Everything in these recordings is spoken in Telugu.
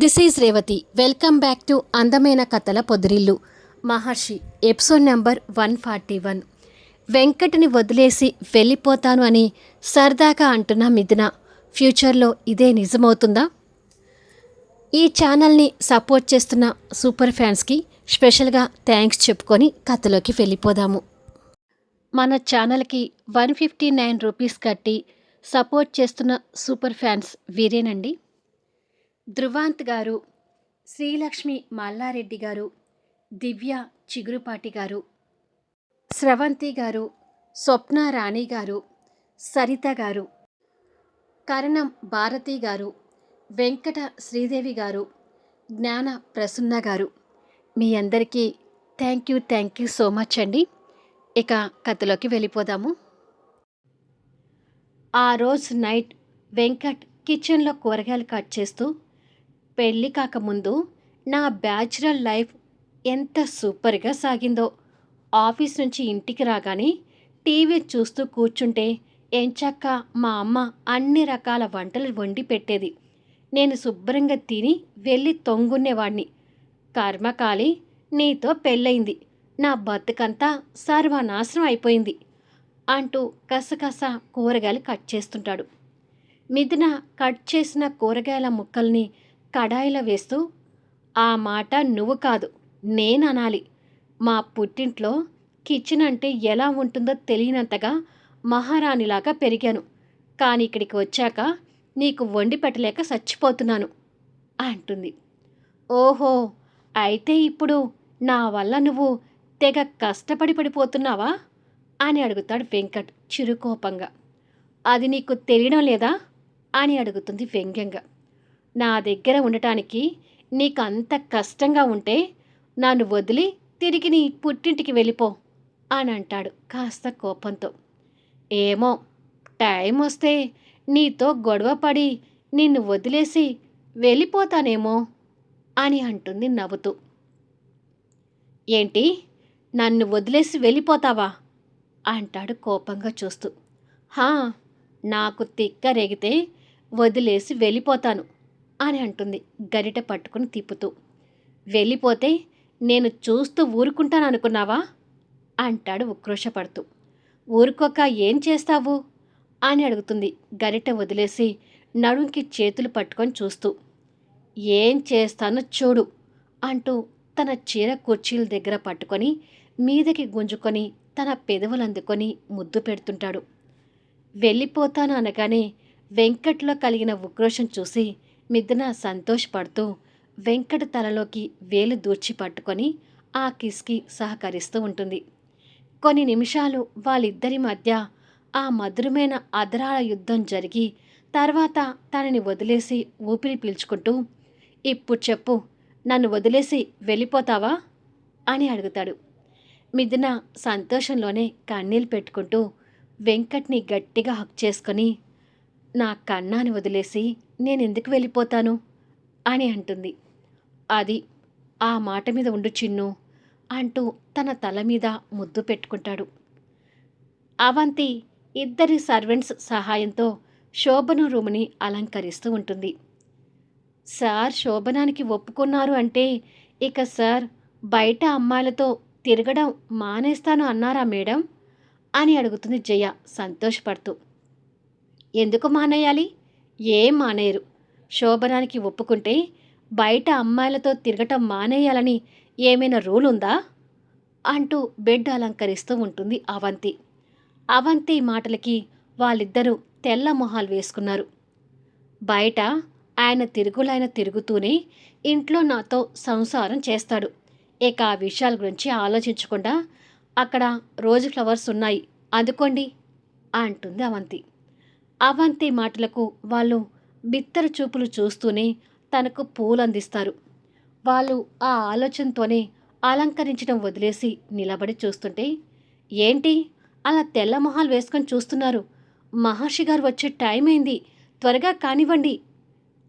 This is Revathi welcome back to అందమైన కథల పొదిరిల్లు Maharshi episode number one forty one వెంకటని వదిలేసి వెళ్ళిపోతాను అని సరదాగా అంటున్న మిథున ఫ్యూచర్లో ఇదే నిజమవుతుందా? ఈ ఛానల్ని సపోర్ట్ చేస్తున్న సూపర్ ఫ్యాన్స్కి స్పెషల్గా థ్యాంక్స్ చెప్పుకొని కథలోకి వెళ్ళిపోదాము. మన ఛానల్కి వన్ ఫిఫ్టీ నైన్ రూపీస్ కట్టి సపోర్ట్ చేస్తున్న సూపర్ ఫ్యాన్స్ వీరేనండి. ధృవాంత్ గారు శ్రీలక్ష్మి మల్లారెడ్డి గారు దివ్య చిగురుపాటి గారు స్రవంతి గారు స్వప్న రాణి గారు సరిత గారు కరణం భారతి గారు వెంకట శ్రీదేవి గారు జ్ఞాన ప్రసన్న గారు. మీ అందరికీ thank you thank you so much అండి. ఇక కథలోకి వెళ్ళిపోదాము. ఆ రోజు నైట్ వెంకట్ కిచెన్లో కూరగాయలు కట్ చేస్తూ పెళ్ళి కాకముందు నా బ్యాచులర్ లైఫ్ ఎంత సూపర్గా సాగిందో. ఆఫీస్ నుంచి ఇంటికి రాగానే టీవీ చూస్తూ కూర్చుంటే ఎంచక్క మా అమ్మ అన్ని రకాల వంటలు వండి పెట్టేది. నేను శుభ్రంగా తిని వెళ్ళి తొంగునేవాణ్ణి కర్మకాలి నీతో పెళ్ళయింది. నా బతుకంతా సర్వనాశనం అయిపోయింది అంటూ కసకస కూరగాయలు కట్ చేస్తుంటాడు. మిథున కట్ చేసిన కూరగాయల ముక్కల్ని కడాయిలో వేస్తూ ఆ మాట నువ్వు కాదు నేను అనాలి మా పుట్టింట్లో కిచెన్ అంటే ఎలా ఉంటుందో తెలియనంతగా మహారాణిలాగా పెరిగాను. కానీ ఇక్కడికి వచ్చాక నీకు వండి పెట్టలేక చచ్చిపోతున్నాను అంటుంది. ఓహో అయితే ఇప్పుడు నా వల్ల నువ్వు తెగ కష్టపడి పడిపోతున్నావా? అని అడుగుతాడు వెంకట్ చిరుకోపంగా. అది నీకు తెలియడం లేదా? అని అడుగుతుంది వ్యంగ్యంగా. నా దగ్గర ఉండటానికి నీకు అంత కష్టంగా ఉంటే నన్ను వదిలి తిరిగి నీ పుట్టింటికి వెళ్ళిపో అని అంటాడు కాస్త కోపంతో. ఏమో టైం వస్తే నీతో గొడవపడి నిన్ను వదిలేసి వెళ్ళిపోతానేమో అని అంటుంది నవ్వుతూ. ఏంటి నన్ను వదిలేసి వెళ్ళిపోతావా? అంటాడు కోపంగా చూస్తూ. హా నాకు తిక్కరేగితే వదిలేసి వెళ్ళిపోతాను. అని అంటుంది గరిట పట్టుకుని తిప్పుతూ. వెళ్ళిపోతే నేను చూస్తూ ఊరుకుంటాను అనుకున్నావా? అంటాడు ఉక్రోషపడుతూ. ఊరుకోక ఏం చేస్తావు? అని అడుగుతుంది గరిట వదిలేసి నడుంకి చేతులు పట్టుకొని చూస్తూ. ఏం చేస్తానో చూడు అంటూ తన చీర కుర్చీల దగ్గర పట్టుకొని మీదకి గుంజుకొని తన పెదవులు అందుకొని ముద్దు పెడుతుంటాడు. వెళ్ళిపోతాను అనగానే వెంకట్లో కలిగిన ఉక్రోషం చూసి మిథున సంతోషపడుతూ వెంకట తలలోకి వేలు దూర్చి పట్టుకొని ఆ కిస్కి సహకరిస్తూ ఉంటుంది. కొన్ని నిమిషాలు వాళ్ళిద్దరి మధ్య ఆ మధురమైన అదరాల యుద్ధం జరిగి తర్వాత తనని వదిలేసి ఊపిరి పీల్చుకుంటూ ఇప్పుడు చెప్పు నన్ను వదిలేసి వెళ్ళిపోతావా? అని అడుగుతాడు. మిథున సంతోషంలోనే కన్నీళ్ళు పెట్టుకుంటూ వెంకట్ని గట్టిగా హక్ చేసుకొని నా కన్నాని వదిలేసి నేనెందుకు వెళ్ళిపోతాను? అని అంటుంది. అది ఆ మాట మీద ఉండు చిన్ను అంటూ తన తల మీద ముద్దు పెట్టుకుంటాడు. అవంతి ఇద్దరి సర్వెంట్స్ సహాయంతో శోభను రూముని అలంకరిస్తూ ఉంటుంది. సార్ శోభనానికి ఒప్పుకున్నారు అంటే ఇక సార్ బయట అమ్మాయిలతో తిరగడం మానేస్తాను అన్నారా మేడం? అని అడుగుతుంది జయ సంతోషపడుతూ. ఎందుకు మానేయాలి? ఏం మానేయరు. శోభనానికి ఒప్పుకుంటే బయట అమ్మాయిలతో తిరగటం మానేయాలని ఏమైనా రూల్ ఉందా అంటూ బెడ్ అలంకరిస్తూ ఉంటుంది అవంతి. అవంతి మాటలకి వాళ్ళిద్దరూ తెల్ల మొహాలు వేసుకున్నారు. బయట ఆయన తిరుగులైన తిరుగుతూనే ఇంట్లో నాతో సంసారం చేస్తాడు. ఇక ఆ విషయాల గురించి ఆలోచించకుండా అక్కడ రోజు ఫ్లవర్స్ ఉన్నాయి అందుకోండి అంటుంది అవంతి. అవంతి మాటలకు వాళ్ళు బిత్తర చూపులు చూస్తూనే తనకు పూలు అందిస్తారు వాళ్ళు ఆ ఆలోచనతోనే అలంకరించడం వదిలేసి నిలబడి చూస్తుంటే ఏంటి? అలా తెల్ల మొహాలు వేసుకొని చూస్తున్నారు. మహర్షి గారు వచ్చే టైం అయింది త్వరగా కానివ్వండి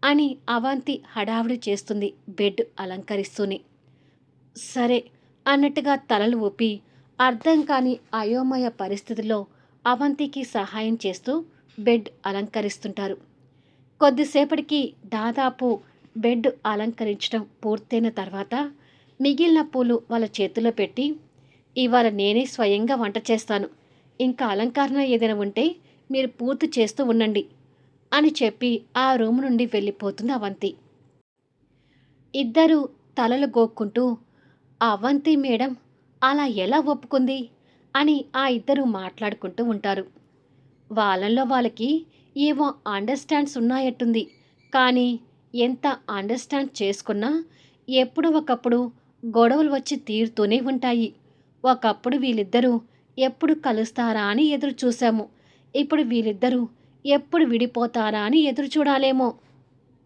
అని అవంతి హడావిడి చేస్తుంది బెడ్ అలంకరిస్తూనే. సరే అన్నట్టుగా తలలు ఊపి అర్థం కాని అయోమయ పరిస్థితిలో అవంతికి సహాయం చేస్తూ బెడ్ అలంకరిస్తుంటారు. కొద్దిసేపటికి దాదాపు బెడ్ అలంకరించడం పూర్తయిన తర్వాత మిగిలిన పూలు వాళ్ళ చేతిలో పెట్టి ఇవాళ నేనే స్వయంగా వంట చేస్తాను. ఇంకా అలంకరణ ఏదైనా ఉంటే మీరు పూర్తి చేస్తూ ఉండండి అని చెప్పి ఆ రూమ్ నుండి వెళ్ళిపోతుంది అవంతి. ఇద్దరు తలలు గోక్కుంటూ అవంతి మేడం అలా ఎలా ఒప్పుకుంది? అని ఆ ఇద్దరు మాట్లాడుకుంటూ ఉంటారు. వాళ్ళల్లో వాళ్ళకి ఏవో అండర్స్టాండ్స్ ఉన్నాయట్టుంది. కానీ ఎంత అండర్స్టాండ్ చేసుకున్నా ఎప్పుడో ఒకప్పుడు గొడవలు వచ్చి తీరుతూనే ఉంటాయి. ఒకప్పుడు వీళ్ళిద్దరూ ఎప్పుడు కలుస్తారా అని ఎదురు చూశాము. ఇప్పుడు వీళ్ళిద్దరూ ఎప్పుడు విడిపోతారా అని ఎదురు చూడాలేమో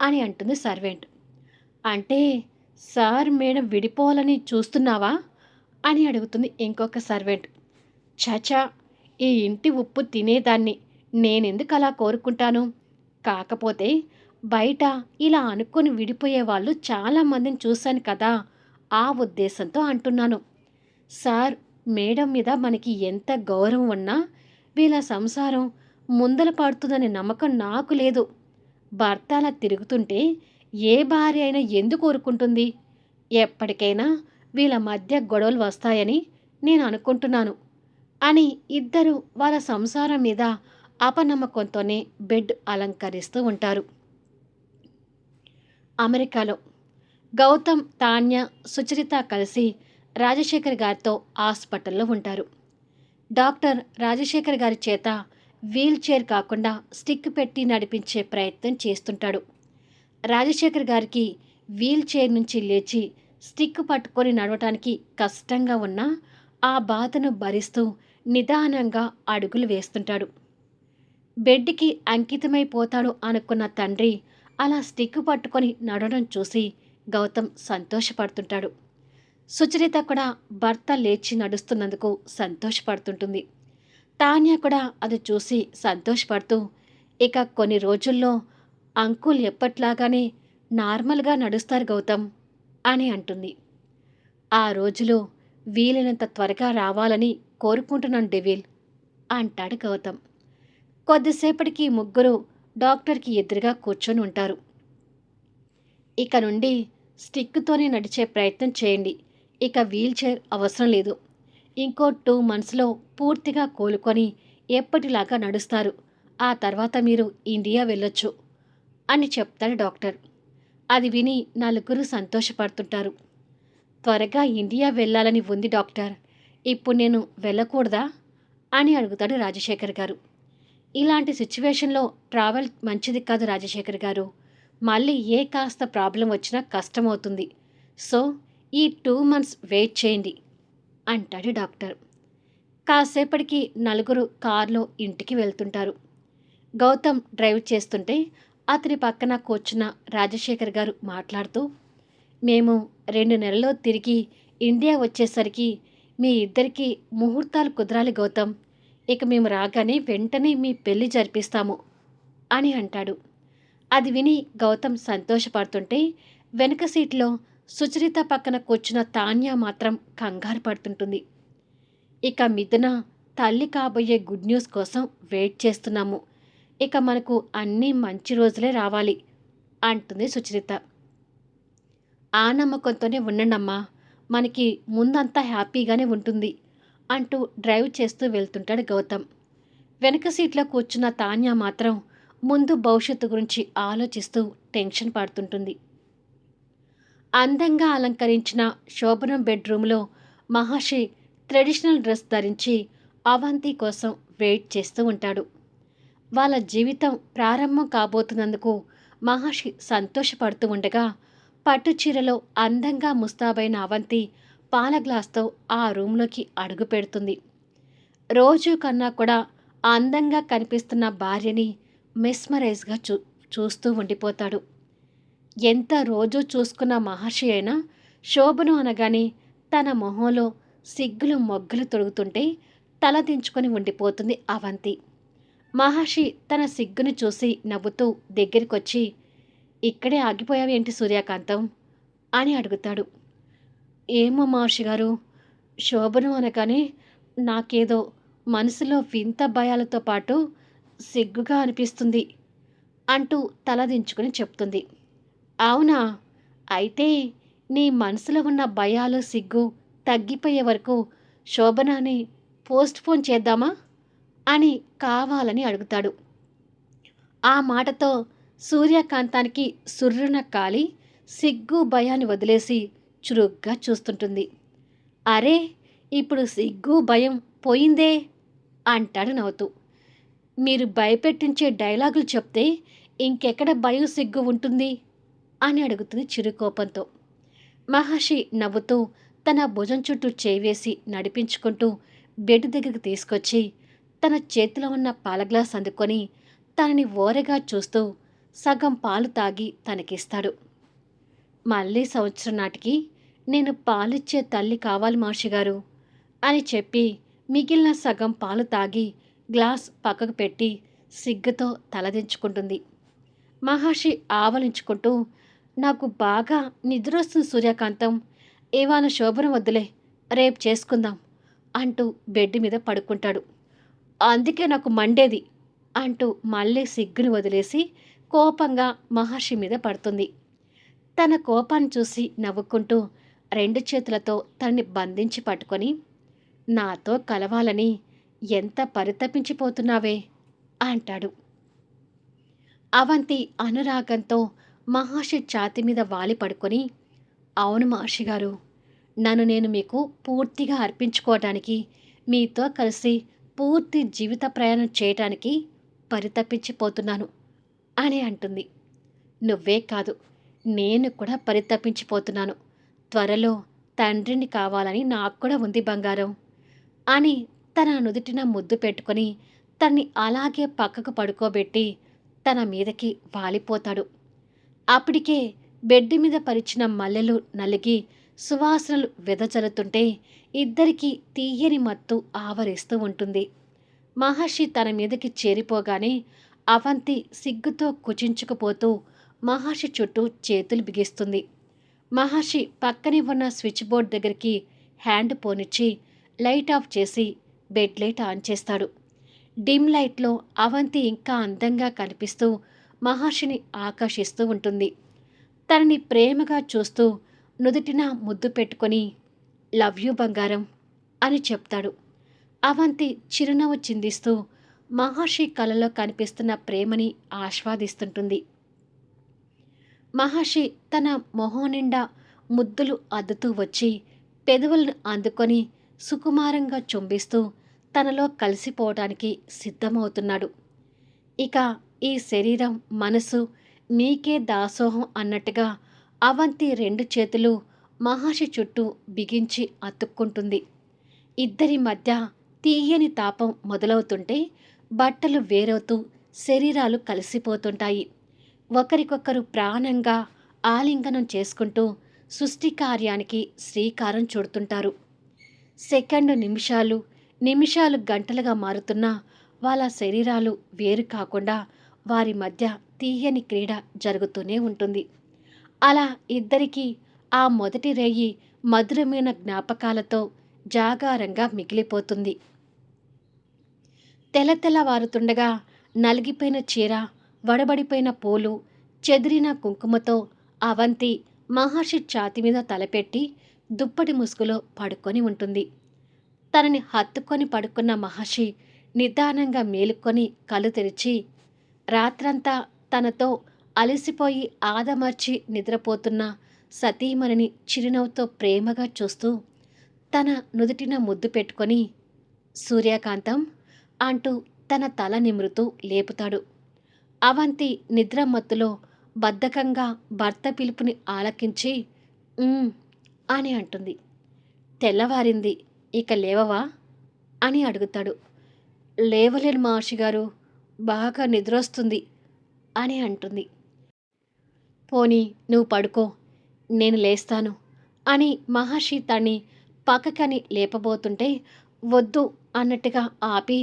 అని అంటుంది సర్వెంట్. అంటే సార్ మేడం విడిపోవాలని చూస్తున్నావా? అని అడుగుతుంది ఇంకొక సర్వెంట్. చచా ఈ ఇంటి ఉప్పు తినేదాన్ని. నేనెందుకు అలా కోరుకుంటాను? కాకపోతే బయట ఇలా అనుకుని విడిపోయే వాళ్ళు చాలామందిని చూశాను కదా! ఆ ఉద్దేశంతో అంటున్నాను. సార్ మేడం మీద మనకి ఎంత గౌరవం ఉన్నా వీళ్ళ సంసారం ముందల పడుతుందనే నమ్మకం నాకు లేదు. భర్త అలా తిరుగుతుంటే ఏ భార్య అయినా ఎందుకు కోరుకుంటుంది ఎప్పటికైనా వీళ్ళ మధ్య గొడవలు వస్తాయని నేను అనుకుంటున్నాను. అని ఇద్దరు వాళ్ళ సంసారం మీద అపనమ్మకంతోనే బెడ్ అలంకరిస్తూ ఉంటారు. అమెరికాలో గౌతమ్ తాన్య సుచరిత కలిసి రాజశేఖర్ గారితో హాస్పిటల్లో ఉంటారు. డాక్టర్ రాజశేఖర్ గారి చేత వీల్ చైర్ కాకుండా స్టిక్ పెట్టి నడిపించే ప్రయత్నం చేస్తుంటాడు. రాజశేఖర్ గారికి వీల్ చైర్ నుంచి లేచి స్టిక్ పట్టుకొని నడవటానికి కష్టంగా ఉన్నా ఆ బాధను భరిస్తూ నిదానంగా అడుగులు వేస్తుంటాడు. బెడ్కి అంకితమైపోతాడు అనుకున్న తండ్రి అలా స్టిక్ పట్టుకొని నడవడం చూసి గౌతమ్ సంతోషపడుతుంటాడు. సుచరిత కూడా భర్త లేచి నడుస్తున్నందుకు సంతోషపడుతుంటుంది. తాన్య కూడా అది చూసి సంతోషపడుతూ ఇక కొన్ని రోజుల్లో అంకుల్ ఎప్పట్లాగానే నార్మల్గా నడుస్తారు గౌతమ్ అని అంటుంది. ఆ రోజులో వీలైనంత త్వరగా రావాలని కోరుకుంటున్నాను డెవిల్ అంటాడు గౌతమ్. కొద్దిసేపటికి ముగ్గురు డాక్టర్కి ఎదురుగా కూర్చొని ఉంటారు. ఇక నుండి స్టిక్తోనే నడిచే ప్రయత్నం చేయండి. ఇక వీల్ చైర్ అవసరం లేదు. ఇంకో టూ మంత్స్లో పూర్తిగా కోలుకొని ఎప్పటిలాగా నడుస్తారు. ఆ తర్వాత మీరు ఇండియా వెళ్ళొచ్చు అని చెప్తాడు డాక్టర్. అది విని నలుగురు సంతోషపడుతుంటారు. త్వరగా ఇండియా వెళ్ళాలని ఉంది డాక్టర్. ఇప్పుడు నేను వెళ్ళకూడదా? అని అడుగుతాడు రాజశేఖర్ గారు. ఇలాంటి సిచ్యువేషన్లో ట్రావెల్ మంచిది కాదు రాజశేఖర్ గారు. మళ్ళీ ఏ కాస్త ప్రాబ్లం వచ్చినా కష్టమవుతుంది. సో ఈ టూ మంత్స్ వెయిట్ చేయండి అంటాడు డాక్టర్. కాసేపటికి నలుగురు కారులో ఇంటికి వెళ్తుంటారు. గౌతమ్ డ్రైవ్ చేస్తుంటే అతని పక్కన కూర్చున్న రాజశేఖర్ గారు మాట్లాడుతూ మేము రెండు నెలల్లో తిరిగి ఇండియా వచ్చేసరికి మీ ఇద్దరికి ముహూర్తాలు కుదరాలి గౌతమ్. ఇక మేము రాగానే వెంటనే మీ పెళ్ళి జరిపిస్తాము అని అంటాడు. అది విని గౌతమ్ సంతోషపడుతుంటే వెనుక సీట్లో సుచరిత పక్కన కూర్చున్న తాన్య మాత్రం కంగారు పడుతుంటుంది. ఇక మిథున తల్లి కాబోయే గుడ్ న్యూస్ కోసం వెయిట్ చేస్తున్నాము. ఇక మనకు అన్నీ మంచి రోజులే రావాలి అంటుంది సుచరిత. ఆ నమ్మకంతోనే ఉండండమ్మా మనకి ముందంతా హ్యాపీగానే ఉంటుంది అంటూ డ్రైవ్ చేస్తూ వెళ్తుంటాడు గౌతమ్. వెనక సీట్లో కూర్చున్న తాన్య మాత్రం ముందు భవిష్యత్తు గురించి ఆలోచిస్తూ టెన్షన్ పడుతుంటుంది. అందంగా అలంకరించిన శోభనం బెడ్రూమ్లో మహర్షి ట్రెడిషనల్ డ్రెస్ ధరించి అవంతి కోసం వెయిట్ చేస్తూ ఉంటాడు. వాళ్ళ జీవితం ప్రారంభం కాబోతున్నందుకు మహర్షి సంతోషపడుతూ ఉండగా పట్టు చీరలో అందంగా ముస్తాబైన అవంతి పాల గ్లాస్తో ఆ రూమ్లోకి అడుగు పెడుతుంది. రోజు కన్నా కూడా అందంగా కనిపిస్తున్న భార్యని మెస్మరైజ్గా చూ చూస్తూ ఉండిపోతాడు. ఎంత రోజు చూసుకున్న మహర్షి అయినా శోభను అనగానే తన మొహంలో సిగ్గులు మొగ్గులు తొడుగుతుంటే తల దించుకొని ఉండిపోతుంది అవంతి. మహర్షి తన సిగ్గును చూసి నవ్వుతూ దగ్గరికొచ్చి ఇక్కడే ఆగిపోయావేంటి సూర్యకాంతం? అని అడుగుతాడు. ఏమో మహర్షి గారు శోభను అనగానే నాకేదో మనసులో వింత భయాలతో పాటు సిగ్గుగా అనిపిస్తుంది అంటూ తలదించుకుని చెప్తుంది. అవునా? అయితే నీ మనసులో ఉన్న భయాలు సిగ్గు తగ్గిపోయే వరకు శోభనాని పోస్ట్ పోన్ చేద్దామా? అని కావాలని అడుగుతాడు. ఆ మాటతో సూర్యకాంతానికి సుర్రున కాలి సిగ్గు భయాన్ని వదిలేసి చురుగ్గా చూస్తుంటుంది. అరే ఇప్పుడు సిగ్గు భయం పోయిందే అంటాడు నవ్వుతూ. మీరు భయపెట్టించే డైలాగులు చెప్తే ఇంకెక్కడ భయం సిగ్గు ఉంటుంది అని అడుగుతుంది చిరుకోపంతో. మహర్షి నవ్వుతూ తన భుజం చుట్టూ చేవేసి నడిపించుకుంటూ బెడ్ దగ్గరికి తీసుకొచ్చి తన చేతిలో ఉన్న పాల గ్లాస్ అందుకొని తనని ఓరగా చూస్తూ సగం పాలు తాగి తనకిస్తాడు. మళ్ళీ సంవత్సరం నాటికి నేను పాలిచ్చే తల్లి కావాలి మహర్షి గారు అని చెప్పి మిగిలిన సగం పాలు తాగి గ్లాస్ పక్కకు పెట్టి సిగ్గుతో తలదించుకుంటుంది మహర్షి ఆవలించుకుంటూ నాకు బాగా నిద్రొస్తుంది సూర్యకాంతం ఏవాన శోభనం వద్దులే రేపు చేసుకుందాం అంటూ బెడ్ మీద పడుకుంటాడు. అందుకే నాకు మండేది అంటూ మళ్ళీ సిగ్గును వదిలేసి కోపంగా మహర్షి మీద పడుతుంది. తన కోపాన్ని చూసి నవ్వుకుంటూ రెండు చేతులతో తనని బంధించి పట్టుకొని నాతో కలవాలని ఎంత పరితపించిపోతున్నావే అంటాడు. అవంతి అనురాగంతో మహర్షి ఛాతి మీద వాలి పడుకొని అవును మహర్షి గారు నన్ను నేను మీకు పూర్తిగా అర్పించుకోవటానికి మీతో కలిసి పూర్తి జీవిత ప్రయాణం చేయటానికి పరితపించిపోతున్నాను. అని అంటుంది. నువ్వే కాదు నేను కూడా పరితపించిపోతున్నాను. త్వరలో తండ్రిని కావాలని నాకు కూడా ఉంది బంగారం అని తన నుదుటిన ముద్దు పెట్టుకొని తన్ని అలాగే పక్కకు పడుకోబెట్టి తన మీదకి వాలిపోతాడు. అప్పటికే బెడ్ మీద పరిచిన మల్లెలు నలిగి సువాసనలు వెదజల్లుతుంటే ఇద్దరికీ తీయని మత్తు ఆవరిస్తూ ఉంటుంది. మహర్షి తన మీదకి చేరిపోగానే అవంతి సిగ్గుతో కుచించుకుపోతూ మహర్షి చుట్టూ చేతులు బిగిస్తుంది. మహర్షి పక్కనే ఉన్న స్విచ్ బోర్డ్ దగ్గరికి హ్యాండ్ పోనిచ్చి లైట్ ఆఫ్ చేసి బెడ్ లైట్ ఆన్ చేస్తాడు. డిమ్ లైట్లో అవంతి ఇంకా అందంగా కనిపిస్తూ మహర్షిని ఆకర్షిస్తూ ఉంటుంది. తనని ప్రేమగా చూస్తూ నుదుటిన ముద్దు పెట్టుకొని లవ్ యూ బంగారం అని చెప్తాడు. అవంతి చిరునవ్వు చిందిస్తూ మహర్షి కలలో కనిపిస్తున్న ప్రేమని ఆస్వాదిస్తుంటుంది. మహర్షి తన మొహం నిండా ముద్దులు అద్దుతూ వచ్చి పెదవులను అందుకొని సుకుమారంగా చుంబిస్తూ తనలో కలిసిపోవటానికి సిద్ధమవుతున్నాడు. ఇక ఈ శరీరం మనసు మీకే దాసోహం అన్నట్టుగా అవంతి రెండు చేతులు మహర్షి చుట్టూ బిగించి అతుక్కుంటుంది. ఇద్దరి మధ్య తీయని తాపం మొదలవుతుంటే బట్టలు వేరవుతూ శరీరాలు కలిసిపోతుంటాయి. ఒకరికొకరు ప్రాణంగా ఆలింగనం చేసుకుంటూ సృష్టి కార్యానికి శ్రీకారం చుడుతుంటారు. సెకండ్ నిమిషాలు నిమిషాలు గంటలుగా మారుతున్నా వాళ్ళ శరీరాలు వేరు కాకుండా వారి మధ్య తీయని క్రీడ జరుగుతూనే ఉంటుంది. అలా ఇద్దరికీ ఆ మొదటి రేయి మధురమైన జ్ఞాపకాలతో జాగారంగా మిగిలిపోతుంది. తెల్ల నలిగిపోయిన చీర వడబడిపోయిన పూలు చెదిరిన కుంకుమతో అవంతి మహర్షి ఛాతి మీద తలపెట్టి దుప్పటి ముసుగులో పడుకొని ఉంటుంది. తనని హత్తుకొని పడుకున్న మహర్షి నిదానంగా మేలుకొని కళ్ళు తెరిచి రాత్రంతా తనతో అలసిపోయి ఆదమర్చి నిద్రపోతున్న సతీమణిని చిరునవ్వుతో ప్రేమగా చూస్తూ తన నుదుటిన ముద్దు పెట్టుకొని సూర్యకాంతం అంటూ తన తల నిమురుతూ లేపుతాడు. అవంతి నిద్రమత్తులో బద్ధకంగా భర్త పిలుపుని ఆలకించి అని అంటుంది. తెల్లవారింది ఇక లేవవా? అని అడుగుతాడు. లేవలేను మహర్షి గారు బాగా నిద్రొస్తుంది అని అంటుంది. పోనీ నువ్వు పడుకో నేను లేస్తాను అని మహర్షి తన్ని పక్కకని లేపబోతుంటే వద్దు అన్నట్టుగా ఆపి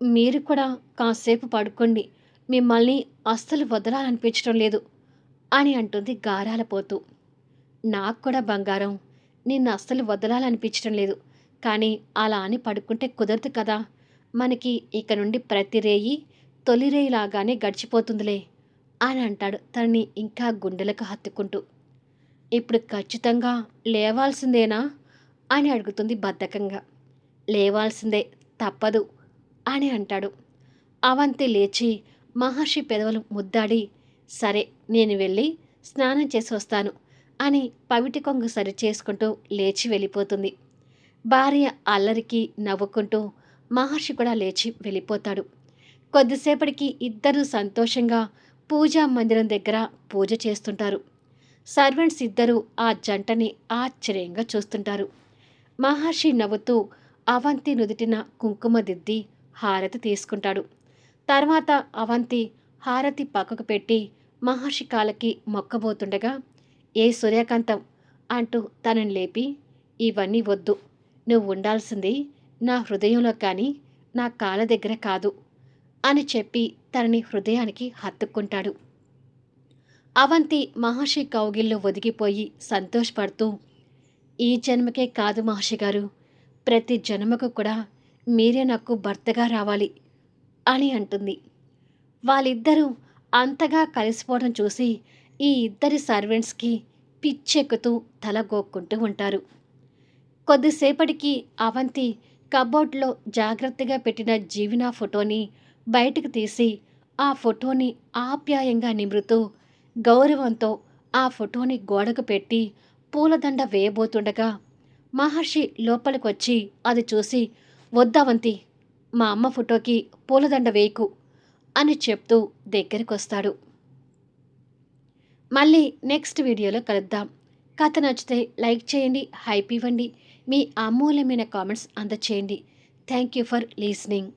మీరు కూడా కాసేపు పడుకోండి. మిమ్మల్ని అస్సలు వదలాలనిపించడం లేదు అని అంటుంది గారాలపోతూ నాకు కూడా బంగారం. నిన్ను అస్సలు వదలాలనిపించడం లేదు. కానీ అలా అని పడుకుంటే కుదరదు కదా. మనకి ఇక నుండి ప్రతి రేయి తొలి రేయిలాగానే గడిచిపోతుందిలే అని అంటాడు తనని ఇంకా గుండెలకు హత్తుకుంటూ. ఇప్పుడు ఖచ్చితంగా లేవాల్సిందేనా అని అడుగుతుంది బద్ధకంగా. లేవాల్సిందే తప్పదు. అని అంటాడు. అవంతి లేచి మహర్షి పెదవులు ముద్దాడి సరే నేను వెళ్ళి స్నానం చేసి వస్తాను అని పవిటి కొంగు సరి చేసుకుంటూ లేచి వెళ్ళిపోతుంది. భార్య అల్లరికి నవ్వుకుంటూ మహర్షి కూడా లేచి వెళ్ళిపోతాడు. కొద్దిసేపటికి ఇద్దరూ సంతోషంగా పూజా మందిరం దగ్గర పూజ చేస్తుంటారు. సర్వెంట్స్ ఇద్దరూ ఆ జంటని ఆశ్చర్యంగా చూస్తుంటారు. మహర్షి నవ్వుతూ అవంతి నుదుటిన కుంకుమ దిద్ది హారతి తీసుకుంటాడు. తర్వాత అవంతి హారతి పక్కకు పెట్టి మహర్షి కాలకి మొక్కబోతుండగా ఏ సూర్యకాంతం అంటూ తనని లేపి ఇవన్నీ వద్దు. నువ్వు ఉండాల్సింది నా హృదయంలో కానీ నా కాళ్ళ దగ్గర కాదు అని చెప్పి తనని హృదయానికి హత్తుకుంటాడు అవంతి మహర్షి కౌగిల్లో ఒదిగిపోయి సంతోషపడుతూ ఈ జన్మకే కాదు మహర్షి గారు. ప్రతి జన్మకు కూడా మీరే నాకు భర్తగా రావాలి అని అంటుంది. వాళ్ళిద్దరూ అంతగా కలిసిపోవడం చూసి ఈ ఇద్దరి సర్వెంట్స్కి పిచ్చెక్కుతూ తల గోక్కుంటూ ఉంటారు. కొద్దిసేపటికి అవంతి కబోర్డ్లో జాగ్రత్తగా పెట్టిన జీవిన ఫోటోని బయటకు తీసి ఆ ఫోటోని ఆప్యాయంగా నిమృతూ గౌరవంతో ఆ ఫోటోని గోడకు పెట్టి పూలదండ వేయబోతుండగా మహర్షి లోపలికొచ్చి అది చూసి వద్దావంతి మా అమ్మ ఫోటోకి పూలదండ వేయకు అని చెప్తూ దగ్గరికి వస్తాడు మళ్ళీ నెక్స్ట్ వీడియోలో కలుద్దాం. కథ నచ్చితే లైక్ చేయండి హైప్ ఇవ్వండి. మీ అమూల్యమైన comments అందచేయండి. Thank you for listening.